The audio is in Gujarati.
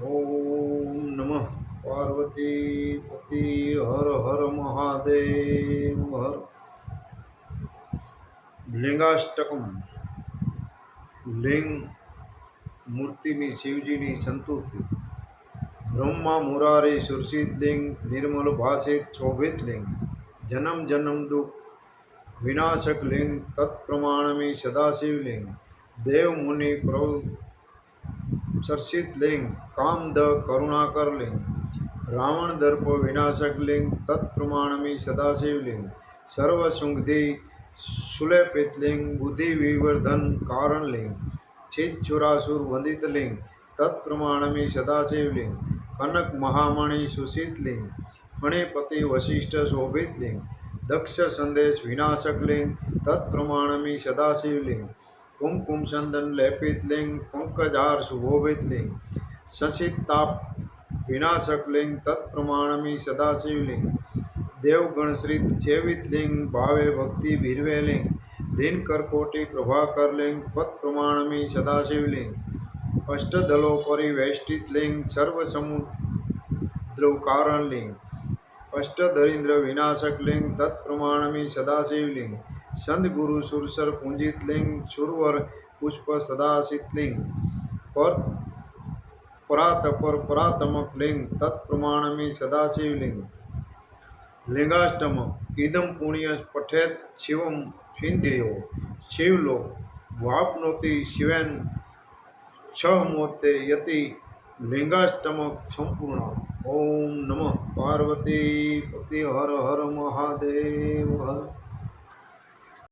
ઓમ નમઃ પાર્વતી પતિ હર હર મહાદેવ હર લિંગાષ્ટકમ લિંગ મૂર્તિની શિવજીની સંતુતિ બ્રહ્મા મુરારી સુરસિત લિંગ નિર્મલ ભાષિત શોભિત લિંગ જન્મ જન્મ દુઃખ વિનાશક લિંગ તત્પ્રમાણમી સદાશિવલિંગ દેવ મુનિ પ્રભુ ચર્ચિત લિંગ, કામ દ કરુણાકર લિંગ, રાવણ દર્પ વિનાશક લિંગ તત્પ્રમાણમી સદાશિવ લિંગ, સર્વ શુંગધિ સુલેપિત લિંગ, બુદ્ધિ વિવર્ધન કારણ લિંગ છિદ ચુરાસુર વંદિત લિંગ તત્પ્રમાણમી સદાશિવ લિંગ, કનક મહામણી સુશીત લિંગ, ફણિપતિ વશિષ્ઠ શોભિત લિંગ, દક્ષ સંદેશ વિનાશક લિંગ તત્પ્રમાણમી સદાશિવ कुमकुम चंदन लेपित लिंग पंकजार सुभोभित लिंग। सचिताप विनाशक लिंग तत्प्रमाणमी सदाशिवलिंग देवगण श्री सेवित लिंग, भावे भक्ति भीरवे लिंग। दिन करकोटि प्रभाकर लिंग, पत प्रमाणमी सदाशिवलिंग अष्टदलों परिवेष्टित लिंग सर्वसमुद्रवकारण लिंग। अष्टधरिंद्र विनाशक लिंग तत्प्रमाणमी सदाशिवलिंग લિંગ અષ્ટધરીન્દ્ર વિનાશક લિંગ તત્પ્રમાણમી સદાશિવ લિંગ સંત ગુરુ સુરસર પૂંજિત લિંગ સુરવર પુષ્પ સદાશિત લિંગ. પર પરાતપર પરાતમક લિંગ તત્પ્રમાણમી સદાશિવ લિંગ. લિંગાષ્ટમ ઇદમ પુણ્ય પઠેત શિવમ સિંધ્યો શિવલોક વાપનોતિ શિવેન છ મોતે યતિ. લિંગાષ્ટમ સંપૂર્ણ. ઓમ નમઃ પાર્વતી પતિ હર હર મહાદેવ. હર